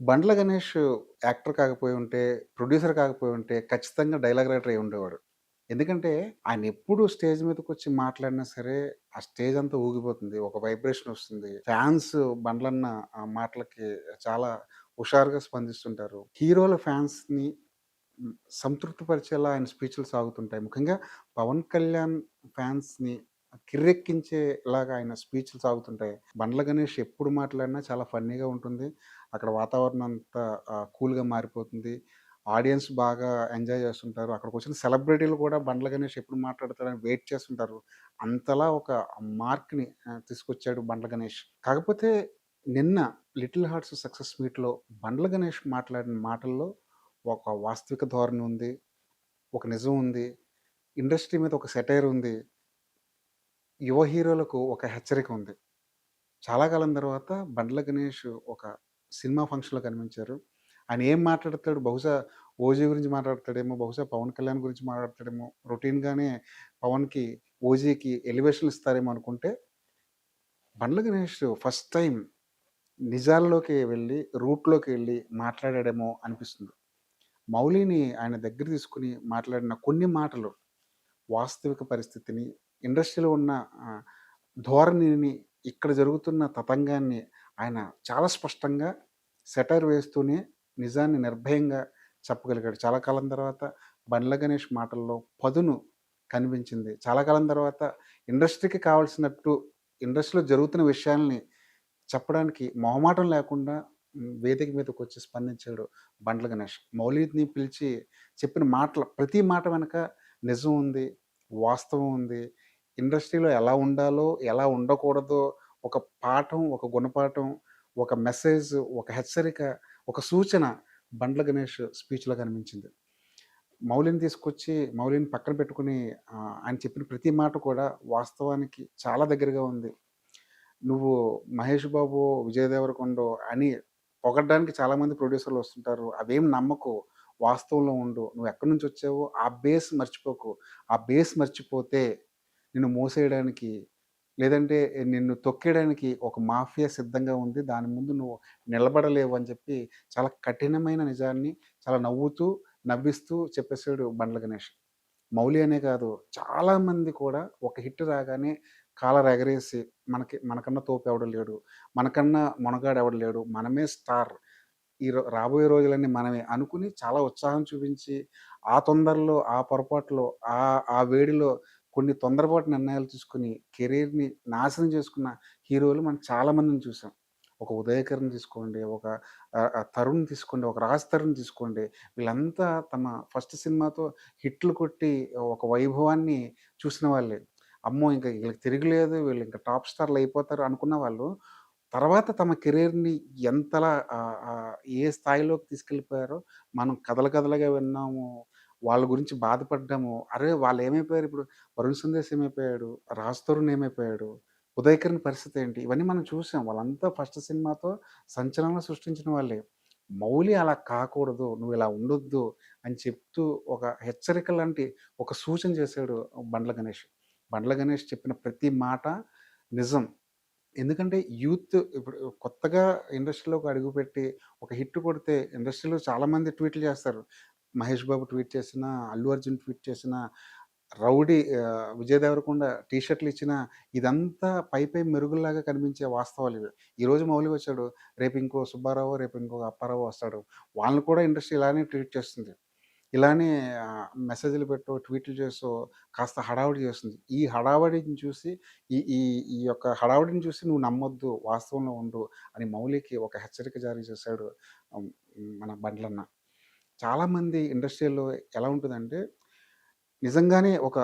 Bandla Ganesh actor కాకపోయి ఉంటే, producer కాకపోయి ఉంటే ఖచ్చితంగా డైలాగ్ రైటర్ అయ్యి ఉండేవాడు. ఎందుకంటే ఆయన ఎప్పుడు స్టేజ్ మీదకొచ్చి మాట్లాడినా సరే, ఆ స్టేజ్ అంతా ఊగిపోతుంది. ఒక వైబ్రేషన్ వస్తుంది. ఫ్యాన్స్ బండ్లన్న ఆ మాటలకి చాలా హుషారుగా స్పందిస్తుంటారు. హీరోల ఫ్యాన్స్‌ని హ్మ్, సంతృప్తిపరిచేలా ఆయన స్పీచ్‌లు సాగుతుంటాయి. ముఖ్యంగా పవన్ కళ్యాణ్ ఫ్యాన్స్‌ని కిర్రెక్కించేలాగా ఆయన స్పీచ్‌లు సాగుతుంటాయి. బండ్ల గణేష్ ఎప్పుడు మాట్లాడినా చాలా ఫన్నీగా ఉంటుంది. అక్కడ వాతావరణం అంతా కూల్‌గా మారిపోతుంది. ఆడియన్స్ బాగా ఎంజాయ్ చేస్తుంటారు. అక్కడికొచ్చిన సెలబ్రిటీలు కూడా బండ్ల గణేష్ ఎప్పుడు మాట్లాడతాడని వెయిట్ చేస్తుంటారు. అంతలా ఒక మార్క్‌ని తీసుకొచ్చాడు బండ్ల గణేష్. కాకపోతే నిన్న 'లిటిల్ హార్ట్స్' సక్సెస్ మీట్‌లో బండ్ల గణేష్ మాట్లాడిన మాటల్లో ఒక వాస్తవిక ధోరణి ఉంది. ఒక నిజం ఉంది. ఇండస్ట్రీ మీద ఒక సెటైర్ ఉంది. యువ హీరోలకు ఒక హెచ్చరిక ఉంది. చాలా కాలం తర్వాత బండ్ల గణేష్ ఒక సినిమా ఫంక్షన్‌లో కనిపించారు. ఆయన ఏం మాట్లాడతాడు బహుశా 'ఓజీ' గురించి మాట్లాడతాడేమో, బహుశా 'పవన్ కళ్యాణ్' గురించి మాట్లాడతాడేమో, రొటీన్‌గానే పవన్‌కి, 'ఓజీకి' ఎలివేషన్‌లు ఇస్తారేమో అనుకుంటే బండ్ల గణేష్ ఫస్ట్ టైం నిజాల్లోకి వెళ్ళి రూట్‌లోకి వెళ్ళి మాట్లాడాడేమో అనిపిస్తుంది. మౌలిని ఆయన దగ్గర తీసుకుని మాట్లాడిన కొన్ని మాటలు వాస్తవిక పరిస్థితిని, ఇండస్ట్రీలో ఉన్న ధోరణిని, ఇక్కడ జరుగుతున్న తతంగాన్ని ఆయన చాలా స్పష్టంగా సెటైర్ వేస్తూనే నిజాన్ని నిర్భయంగా చెప్పగలిగాడు. చాలా కాలం తర్వాత బండ్ల గణేష్ మాటల్లో పదును కనిపించింది. చాలా కాలం తర్వాత ఇండస్ట్రీకి కావాల్సినట్టు ఇండస్ట్రీలో జరుగుతున్న విషయాల్ని చెప్పడానికి మొహమాటం లేకుండా వేదిక మీదకి వచ్చి స్పందించాడు బండ్ల గణేష్. మౌలిని పిలిచి చెప్పిన మాటలు ప్రతి మాట వెనక నిజం ఉంది. వాస్తవం ఉంది. ఇండస్ట్రీలో ఎలా ఉండాలో, ఎలా ఉండకూడదో ఒక పాఠం, ఒక గుణపాఠం, ఒక మెసేజ్, ఒక హెచ్చరిక, ఒక సూచన బండ్ల గణేష్ స్పీచ్‌లో కనిపించింది. మౌలిని తీసుకొచ్చి మౌలిని పక్కన పెట్టుకొని ఆయన చెప్పిన ప్రతి మాట కూడా వాస్తవానికి చాలా దగ్గరగా ఉంది. నువ్వు 'మహేష్ బాబు విజయదేవరకొండో అని పొగడ్డానికి చాలామంది ప్రొడ్యూసర్‌లు వస్తుంటారు. అవేం నమ్మకు. వాస్తవంలో ఉండు. నువ్వు ఎక్కడి నుంచి వచ్చావో ఆ బేస్ మర్చిపోకు. ఆ బేస్ మర్చిపోతే నిన్ను మోసేయడానికి, లేదంటే నిన్ను తొక్కేయడానికి ఒక మాఫియా సిద్ధంగా ఉంది. దాని ముందు నువ్వు నిలబడలేవు అని చెప్పి చాలా కఠినమైన నిజాన్ని చాలా నవ్వుతూ, నవ్విస్తూ చెప్పేసాడు బండ్ల గణేష్. మౌలి అనే కాదు చాలామంది కూడా ఒక హిట్ రాగానే కాలర్ ఎగరేసి మనకి మనకన్నా తోపు ఎవడు లేడు. మనకన్నా మునగాడు ఎవడు లేడు. మనమే స్టార్. ఈ రో రాబోయే రోజులన్నీ మనమే అనుకుని చాలా ఉత్సాహం చూపించి, ఆ తొందరలో, ఆ పొరపాటులో, ఆ ఆ వేడిలో కొన్ని తొందరపాటు నిర్ణయాలు తీసుకుని కెరీర్‌ని నాశనం చేసుకున్న హీరోలు మనం చాలా మందిని చూసాం. ఒక 'ఉదయకిరణ్' తీసుకోండి, ఒక 'తరుణ్' తీసుకోండి, ఒక 'రాజ్ తరుణ్' తీసుకోండి. వీళ్ళంతా తమ ఫస్ట్ సినిమాతో హిట్లు కొట్టి ఒక వైభవాన్ని చూసిన వాళ్ళే. అమ్మో! ఇంకా వీళ్ళకి తిరగలేదు వీళ్ళు ఇంకా టాప్ స్టార్‌లు అయిపోతారు అనుకున్న వాళ్ళు, తర్వాత తమ కెరీర్‌ని ఎంతలా ఏ స్థాయిలోకి తీసుకెళ్ళిపోయారో మనం కదల కథలుగా విన్నాము. వాళ్ళ గురించి బాధపడ్డాము. అరే! వాళ్ళు ఏమైపోయారు ఇప్పుడు 'వరుణ్ సందేశ్' ఏమైపోయాడు? 'రాజ్ తరుణ్' ఏమైపోయాడు? ఉదయకరణ పరిస్థితి ఏంటి? ఇవన్నీ మనం చూసాం. వాళ్ళంతా ఫస్ట్ సినిమాతో సంచలనం సృష్టించిన వాళ్ళే. మౌలి అలా కాకూడదు. నువ్వు ఇలా ఉండొద్దు అని చెప్తూ ఒక హెచ్చరిక లాంటి ఒక సూచన చేశాడు బండ్ల గణేష్. బండ్ల గణేష్ చెప్పిన ప్రతి మాట నిజం. ఎందుకంటే యూత్ ఇప్పుడు కొత్తగా ఇండస్ట్రీలోకి అడుగుపెట్టి ఒక హిట్ కొడితే ఇండస్ట్రీలో చాలామంది ట్వీట్లు చేస్తారు. మహేష్ బాబు ట్వీట్ చేసినా, అల్లు అర్జున్ ట్వీట్ చేసినా, రౌడీ విజయ్ దేవరకొండ టీ షర్ట్‌లు ఇచ్చిన ఇదంతా పై పై మెరుగుల్లాగా కనిపించే వాస్తవాలు ఇవి ఈరోజు మౌలి వచ్చాడు. రేపు ఇంకో సుబ్బారావు రేపు ఇంకో అప్పారావు వస్తాడు. వాళ్ళని కూడా ఇండస్ట్రీ ఇలానే ట్రీట్ చేస్తుంది. ఇలానే మెసేజ్‌లు పెట్టో, ట్వీట్లు చేసో కాస్త హడావిడి చేస్తుంది. ఈ హడావిడిని చూసి ఈ ఈ ఈ యొక్క హడావిడిని చూసి నువ్వు నమ్మొద్దు. వాస్తవంలో ఉండు అని మౌలికి ఒక హెచ్చరిక జారీ చేశాడు మన బండ్లన్న. చాలామంది ఇండస్ట్రీలో ఎలా ఉంటుందంటే నిజంగానే ఒక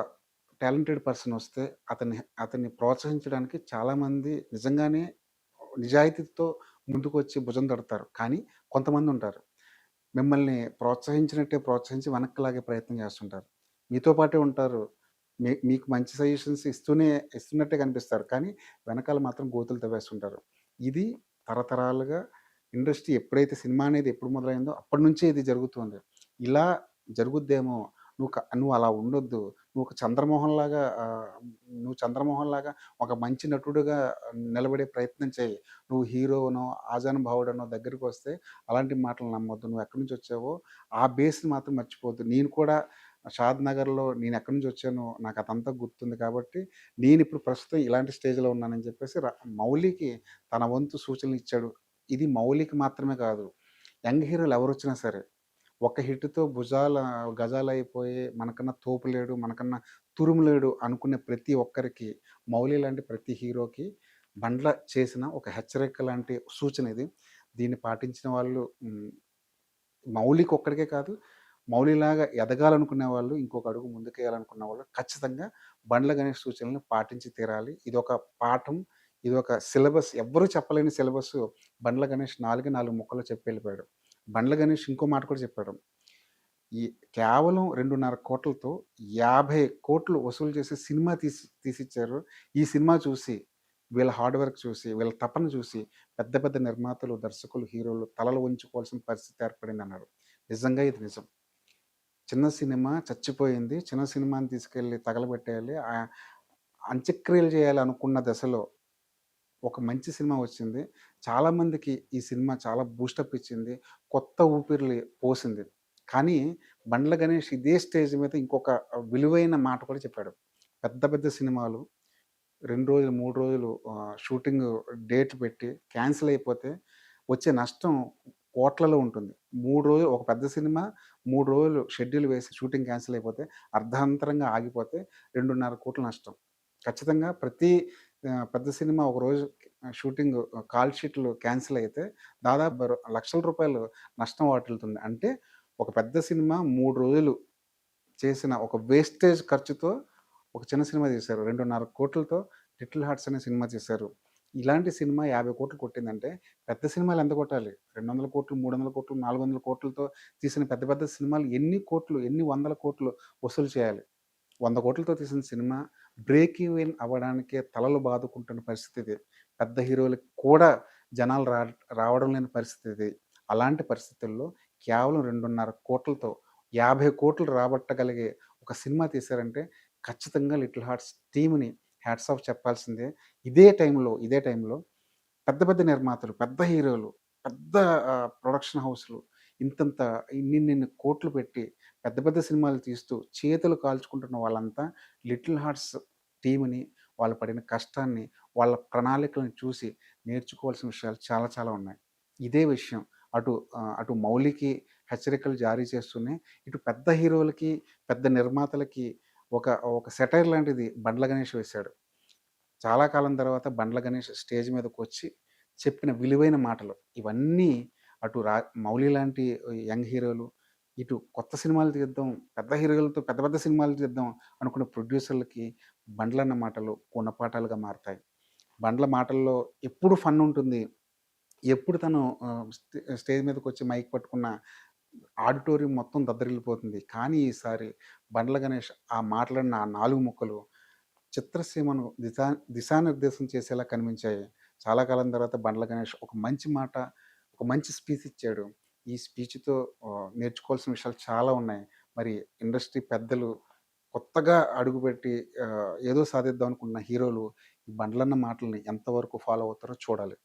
టాలెంటెడ్ పర్సన్ వస్తే అతన్ని అతన్ని ప్రోత్సహించడానికి చాలామంది నిజంగానే నిజాయితీతో ముందుకు వచ్చి భుజం తడతారు. కానీ కొంతమంది ఉంటారు మిమ్మల్ని ప్రోత్సహించినట్టే ప్రోత్సహించి వెనక్కి లాగే ప్రయత్నం చేస్తుంటారు. మీతో పాటే ఉంటారు. మీ మీకు మంచి సజెషన్స్ ఇస్తూనే ఇస్తున్నట్టే కనిపిస్తారు. కానీ వెనకాల మాత్రం గోతులు తవ్వేస్తుంటారు. ఇది తరతరాలుగా ఇండస్ట్రీ ఎప్పుడైతే సినిమా అనేది ఎప్పుడు మొదలైందో అప్పటి నుంచే ఇది జరుగుతుంది. ఇలా జరుగుద్దేమో నువ్వు నువ్వు అలా ఉండొద్దు. నువ్వు ఒక చంద్రమోహన్ లాగా నువ్వు చంద్రమోహన్‌లాగా ఒక మంచి నటుడుగా నిలబడే ప్రయత్నం చేయి నువ్వు హీరోనో, ఆజానుభావుడనో దగ్గరికొస్తే అలాంటి మాటలు నమ్మొద్దు. నువ్వు ఎక్కడి నుంచి వచ్చావో ఆ బేస్‌ని మాత్రం మర్చిపోద్దు నేను కూడా షాద్ నగర్‌లో నేను ఎక్కడి నుంచి వచ్చానో నాకు అదంతా గుర్తుంది కాబట్టి నేను ఇప్పుడు ప్రస్తుతం ఇలాంటి స్టేజ్‌లో ఉన్నానని చెప్పేసి మౌలికి తన వంతు సూచనలు ఇచ్చాడు. ఇది మౌలిక మాత్రమే కాదు. యంగ్ హీరోలు ఎవరు వచ్చినా సరే ఒక హిట్‌తో భుజాల గజాలు అయిపోయి మనకన్నా తోపు లేడు, మనకన్నా తురుము లేడు అనుకునే ప్రతి ఒక్కరికి మౌలి లాంటి ప్రతి హీరోకి బండ్ల చేసిన ఒక హెచ్చరిక లాంటి సూచన ఇది. దీన్ని పాటించిన వాళ్ళు మౌలికి ఒక్కడికే కాదు, మౌలిలాగా ఎదగాలనుకునే వాళ్ళు, ఇంకొక అడుగు ముందుకేయాలనుకున్న వాళ్ళు ఖచ్చితంగా బండ్ల గణేష్ సూచనలను పాటించి తీరాలి. ఇది ఒక పాఠం. ఇది ఒక సిలబస్ ఎవ్వరూ చెప్పలేని సిలబస్సు బండ్ల గణేష్ నాలుగు నాలుగు ముక్కలు చెప్పి వెళ్ళిపోయాడు. బండ్ల గణేష్ ఇంకో మాట కూడా చెప్పాడు. ఈ కేవలం 2.5 50,00,00,000 వసూలు చేసి సినిమా తీసి తీసిచ్చారు. ఈ సినిమా చూసి, వీళ్ళ హార్డ్ వర్క్ చూసి, వీళ్ళ తపన చూసి పెద్ద పెద్ద నిర్మాతలు, దర్శకులు, హీరోలు తలలు ఉంచుకోవాల్సిన పరిస్థితి ఏర్పడింది అన్నారు నిజంగా ఇది నిజం. చిన్న సినిమా చచ్చిపోయింది. చిన్న సినిమాని తీసుకెళ్ళి తగలబెట్టేయాలి. అంత్యక్రియలు చేయాలి అనుకున్న దశలో ఒక మంచి సినిమా వచ్చింది. చాలామందికి ఈ సినిమా చాలా బూస్టప్ ఇచ్చింది. కొత్త ఊపిరి పోసింది. కానీ బండ్ల గణేష్ ఇదే స్టేజ్ మీద ఇంకొక విలువైన మాట కూడా చెప్పాడు. పెద్ద పెద్ద సినిమాలు రెండు రోజులు, మూడు రోజులు షూటింగ్ డేట్ పెట్టి క్యాన్సిల్ అయిపోతే వచ్చే నష్టం కోట్లలో ఉంటుంది. మూడు రోజులు ఒక పెద్ద సినిమా మూడు రోజులు షెడ్యూల్ వేసి షూటింగ్ క్యాన్సిల్ అయిపోతే, అర్ధాంతరంగా ఆగిపోతే 2.5 నష్టం. ఖచ్చితంగా ప్రతి పెద్ద సినిమా ఒక రోజు షూటింగ్ కాల్ షీట్లు క్యాన్సిల్ అయితే దాదాపు లక్షల రూపాయలు నష్టం వాటిల్లుతుంది. అంటే ఒక పెద్ద సినిమా మూడు రోజులు చేసిన ఒక వేస్టేజ్ ఖర్చుతో ఒక చిన్న సినిమా తీశారు. 2.5 లిటిల్ హార్ట్స్ అనే సినిమా తీశారు. ఇలాంటి సినిమా యాభై కోట్లు కొట్టిందంటే పెద్ద సినిమాలు ఎంత కొట్టాలి? రెండు వందల కోట్లు మూడు వందల కోట్లు నాలుగు వందల కోట్లతో తీసిన పెద్ద పెద్ద సినిమాలు ఎన్ని కోట్లు, ఎన్ని వందల కోట్లు వసూలు చేయాలి? వంద కోట్లతో తీసిన సినిమా బ్రేక్ ఈవెన్ అవ్వడానికే తలలు బాదుకుంటున్న పరిస్థితి ఇది. పెద్ద హీరోలకి కూడా జనాలు రా రావడం లేని పరిస్థితి ఇది. అలాంటి పరిస్థితుల్లో కేవలం 2.5 50,00,00,000 రాబట్టగలిగే ఒక సినిమా తీశారంటే ఖచ్చితంగా లిటిల్ హార్ట్స్ టీమ్‌ని హ్యాట్స్ ఆఫ్ చెప్పాల్సిందే. ఇదే టైంలో, ఇదే టైంలో పెద్ద పెద్ద నిర్మాతలు, పెద్ద హీరోలు, పెద్ద ప్రొడక్షన్ హౌస్‌లు ఇంతంత ఇన్నిన్నిన్ని కోట్లు పెట్టి పెద్ద పెద్ద సినిమాలు తీస్తూ చేతులు కాల్చుకుంటున్న వాళ్ళంతా లిటిల్ హార్ట్స్ టీమ్‌ని, వాళ్ళు పడిన కష్టాన్ని, వాళ్ళ ప్రణాళికలను చూసి నేర్చుకోవాల్సిన విషయాలు చాలా చాలా ఉన్నాయి. ఇదే విషయం అటు అటు మౌలికి హెచ్చరికలు జారీ చేస్తూనే, ఇటు పెద్ద హీరోలకి, పెద్ద నిర్మాతలకి ఒక ఒక సెటైర్ లాంటిది బండ్ల గణేష్ వేశాడు. చాలా కాలం తర్వాత బండ్ల గణేష్ స్టేజ్ మీదకొచ్చి చెప్పిన విలువైన మాటలు ఇవన్నీ అటు రా మౌలి లాంటి యంగ్ హీరోలు, ఇటు కొత్త సినిమాలు తీద్దాం, పెద్ద హీరోలతో పెద్ద పెద్ద సినిమాలు తీద్దాం అనుకున్న ప్రొడ్యూసర్‌లకి బండ్లన్న మాటలు గుణపాఠాలుగా మారతాయి. బండ్ల మాటల్లో ఎప్పుడు ఫన్ ఉంటుంది. ఎప్పుడు తను స్టేజ్ స్టే స్టేజ్ మైక్ పట్టుకున్న ఆడిటోరియం మొత్తం దద్దరిల్లిపోతుంది. కానీ ఈసారి బండ్ల గణేష్ ఆ మాట్లాడిన ఆ నాలుగు ముక్కలు చిత్రసీమను దిశా దిశానిర్దేశం చేసేలా కనిపించాయి. చాలా కాలం తర్వాత బండ్ల గణేష్ ఒక మంచి మాట, ఒక మంచి స్పీచ్ ఇచ్చాడు. ఈ స్పీచ్‌తో నేర్చుకోవాల్సిన విషయాలు చాలా ఉన్నాయి. మరి ఇండస్ట్రీ పెద్దలు కొత్తగా అడుగుపెట్టి ఏదో సాధిద్దాం అనుకున్న హీరోలు ఈ బండ్లన్న మాటల్ని ఎంతవరకు ఫాలో అవుతారో చూడాలి.